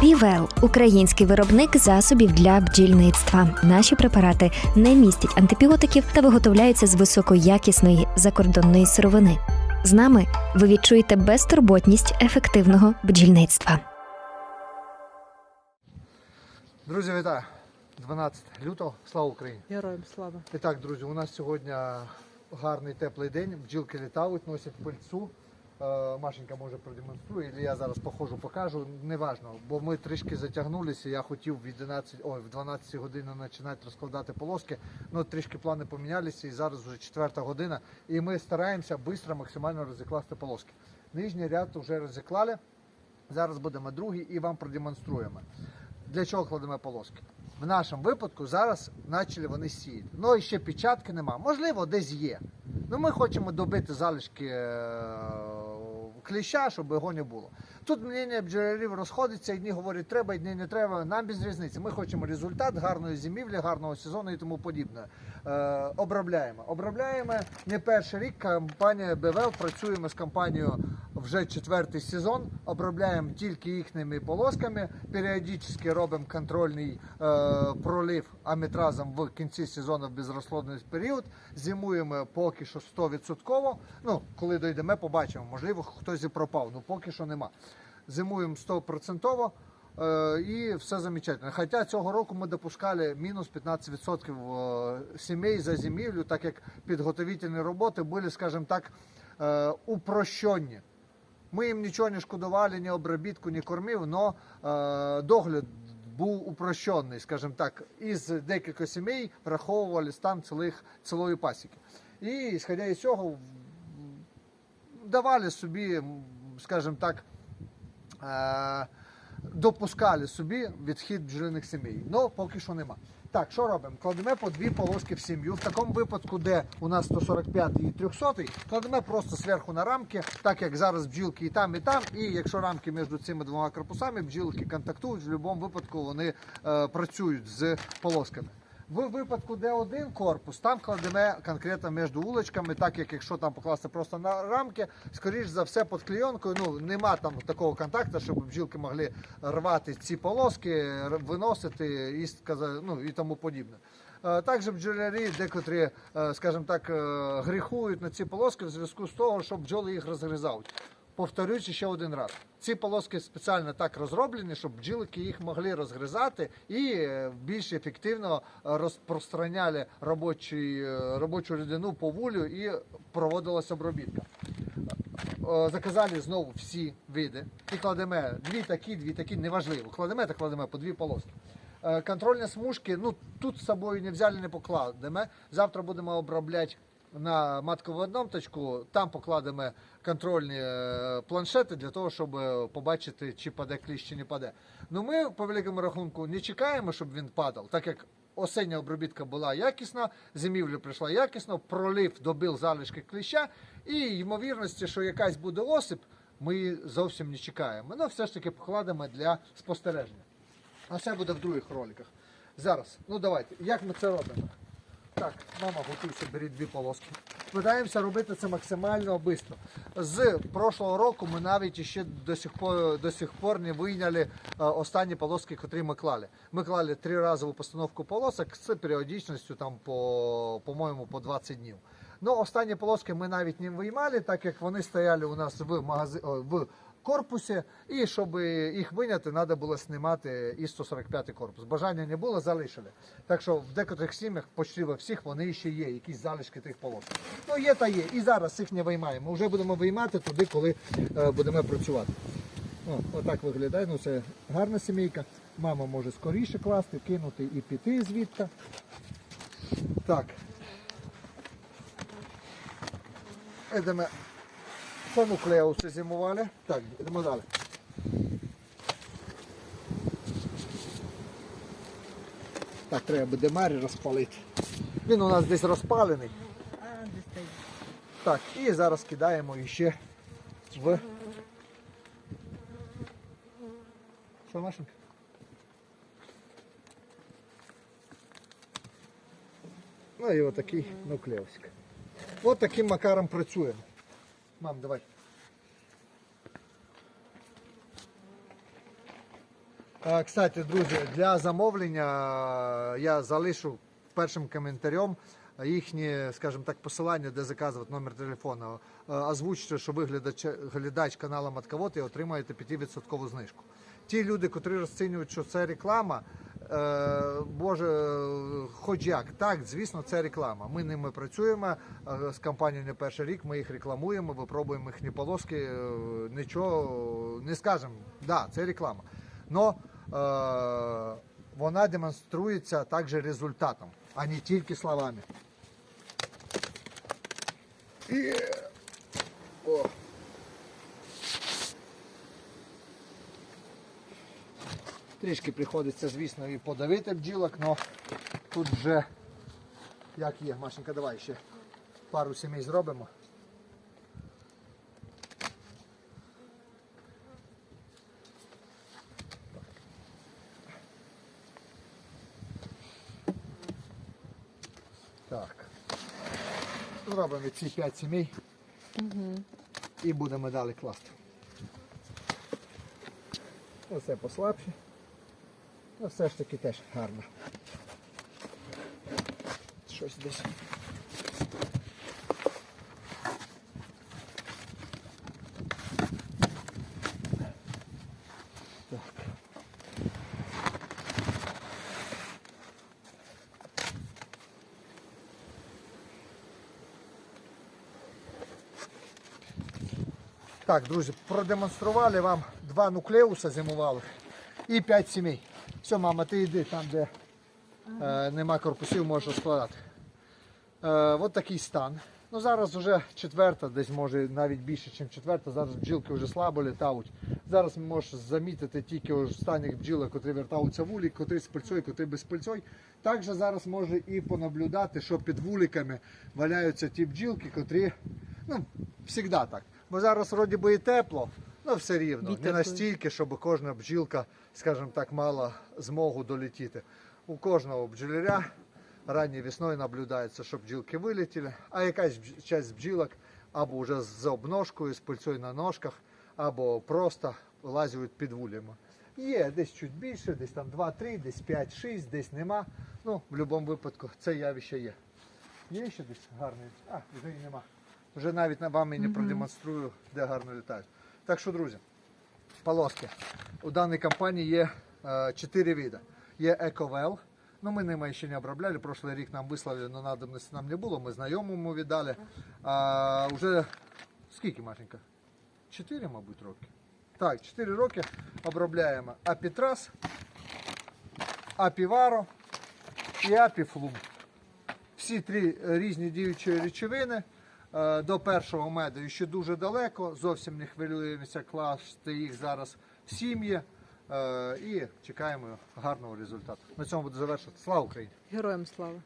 Півел український виробник засобів для бджільництва. Наші препарати не містять антибіотиків та виготовляються з високоякісної закордонної сировини. З нами ви відчуєте безтурботність ефективного бджільництва. Друзі, вітаю! 12 лютого, слава Україні! Героям слава. І так, друзі, у нас сьогодні гарний теплий день. Бджілки літають, носять пильцу. Е, Машенька може продемонструє, і я зараз походжу, покажу. Неважно, бо ми трішки затягнулися. Я хотів в 11, ой, в 12 годині починати розкладати полоски. Ну трішки плани помінялися, і зараз вже 4 година. І ми стараємося швидко максимально розікласти полоски. Нижній ряд вже розіклали. Зараз будемо другий і вам продемонструємо. Для чого кладемо полоски? В нашому випадку зараз почали вони сіяти. Ну і ще печатки нема. Можливо, десь є. Ну ми хочемо добити залишки е, кліща, щоб його не було. Тут мнення бджолярів розходиться, одні говорять, треба, одні не треба. Нам без різниці. Ми хочемо результат гарної зимівлі, гарного сезону і тому подібне. Е, обробляємо. Обробляємо не перший рік. Компанія БВЛ працюємо з компанією вже четвертий сезон. Обробляємо тільки їхніми полосками. Періодично робимо контрольний е, пролив аметразом в кінці сезону в безрозплодний період. Зимуємо поки що 100%. Ну, коли дійдемо, побачимо. Можливо, хтось і пропав. Ну поки що нема. Зимуємо 100%. Е, І все замечательно. Хоча цього року ми допускали мінус 15% е, сімей за зимівлю, так як підготовительні роботи були, скажімо так, е, упрощені. Ми їм нічого не шкодували, ні обробітку, ні кормів, але догляд був упрощений, скажімо так, із декілька сімей враховували стан цілих, цілої пасіки. І, сходя із цього, давали собі, скажімо так, е, допускали собі відхід бджолиних сімей. Ну, поки що нема. Так, що робимо? Кладемо по дві полоски в сім'ю. В такому випадку, де у нас 145 і 300, кладемо просто зверху на рамки, так як зараз бджілки і там, і там. І якщо рамки між цими двома корпусами, бджілки контактують, в будь-якому випадку вони е, працюють з полосками. В випадку, де один корпус, там кладемо конкретно між вуличками, так як якщо там покласти просто на рамки, скоріш за все під клейонкою, ну нема там такого контакту, щоб бджілки могли рвати ці полоски, виносити і, ну, і тому подібне. Е, Також бджолярі декотрі, е, скажімо так, е, гріхують на ці полоски в зв'язку з того, що бджоли їх розгризають. Повторюючи ще один раз, ці полоски спеціально так розроблені, щоб бджілки їх могли розгризати і е, більш ефективно е, розпространяли робочий, е, робочу рідину по вулю і проводилась обробітка. Заказали знову всі види і кладемо дві такі, дві такі, неважливо. Кладемо та кладемо по дві полоски. Контрольні смужки, ну тут з собою не взяли, не покладемо. Завтра будемо обробляти на маткову точку, там покладемо контрольні е, планшети для того, щоб е, побачити, чи паде кліщ, чи не паде. Ну ми по великому рахунку не чекаємо, щоб він падав, так як осіння обробітка була якісна, зимівля прийшла якісно, пролив добив залишки кліща, і ймовірності, що якась буде осип, ми зовсім не чекаємо. Ну, все ж таки покладемо для спостереження. А це буде в других роликах. Зараз, ну давайте, як ми це робимо? Так, мама, готуйся, беріть дві полоски. Питаємося робити це максимально швидко. З прошлого року ми навіть ще до сих пор, до сих пор не вийняли е, останні полоски, котрі ми клали. Ми клали триразову постановку полосок з періодичністю там по, по-моєму, по 20 днів. Ну, останні полоски ми навіть не виймали, так як вони стояли у нас в магази... корпусі, і щоб їх виняти, треба було знімати і 145 корпус. Бажання не було, залишили. Так що в декотрих сім'ях, почти во всіх, вони ще є, якісь залишки тих полосок. Ну є та є. І зараз їх не виймаємо. Вже будемо виймати туди, коли е, будемо працювати. О, отак виглядає. Ну, це гарна сімейка. Мама може скоріше класти, кинути і піти звідти. Так. Йдемо. Це нуклеуси зимували. Так, йдемо далі. Так, треба демарі розпалити. Він у нас десь розпалений. Так, і зараз кидаємо іще в. Що, Машенька? Ну і отакий нуклеусик. От таким макаром працюємо. Мам, давай. Кстати, друзі, для замовлення я залишу першим коментарем їхнє, скажімо так, посилання, де заказувати номер телефону. Озвучте, що ви глядач, глядач каналу Матковод і отримаєте 5% знижку. Ті люди, котрі розцінюють, що це реклама, Боже, е, хоч як, так, звісно, це реклама. Ми ними працюємо е, з компанією не перший рік, ми їх рекламуємо, випробуємо їхні полоски, е, нічого не скажемо. Да, це реклама. Но е, вона демонструється також результатом, а не тільки словами. І... О. Трішки приходиться, звісно, і подавити бджілок, але тут вже як є. Машенька, давай ще пару сімей зробимо. Так. Зробимо ці 5 сімей і будемо далі класти. Оце послабше. Ну, все ж таки теж гарно. Щось десь. Так. Друзі, продемонстрували вам два нуклеуса зимувалих і п'ять сімей. Все, мама, ти йди там, де е, нема корпусів, можеш складати. Е, от такий стан. Ну зараз вже четверта, десь може навіть більше, ніж четверта. Зараз бджілки вже слабо літають. Зараз можеш замітити тільки у станіх бджілок, котрі вертаються в улік, котрі з пильцою, котрі без пильцою. Також зараз може і понаблюдати, що під вуликами валяються ті бджілки, котрі, ну, завжди так. Бо зараз вроді би і тепло, але все рівно. Не настільки, щоб кожна бджілка, скажімо так, мала змогу долетіти. У кожного бджоляря ранньою весною наблюдається, що бджілки вилетіли, а якась часть бджілок або вже з обножкою, з пильцою на ножках, або просто лазять під вулями. Є десь чуть більше, десь там 2-3, десь 5-6, десь нема. Ну, в будь-якому випадку це явище є. Є ще десь гарний? А, вже і нема. Вже навіть на вам і не продемонструю, де гарно літають. Так що, друзі, полоски. У даній компанії є е, чотири види. Є Ековел. Ну, ми ними ще не обробляли. Прошлий рік нам вислали, але надобності нам не було. Ми знайомому віддали. А, вже скільки, Машенька? Чотири, мабуть, роки. Так, 4 роки обробляємо Апітрас, Апіваро і Апіфлум. Всі три е, різні діючі речовини. Е, До першого меду ще дуже далеко. Зовсім не хвилюємося класти їх зараз в сім'ї. Е, І чекаємо гарного результату. На цьому буду завершувати. Слава Україні! Героям слава.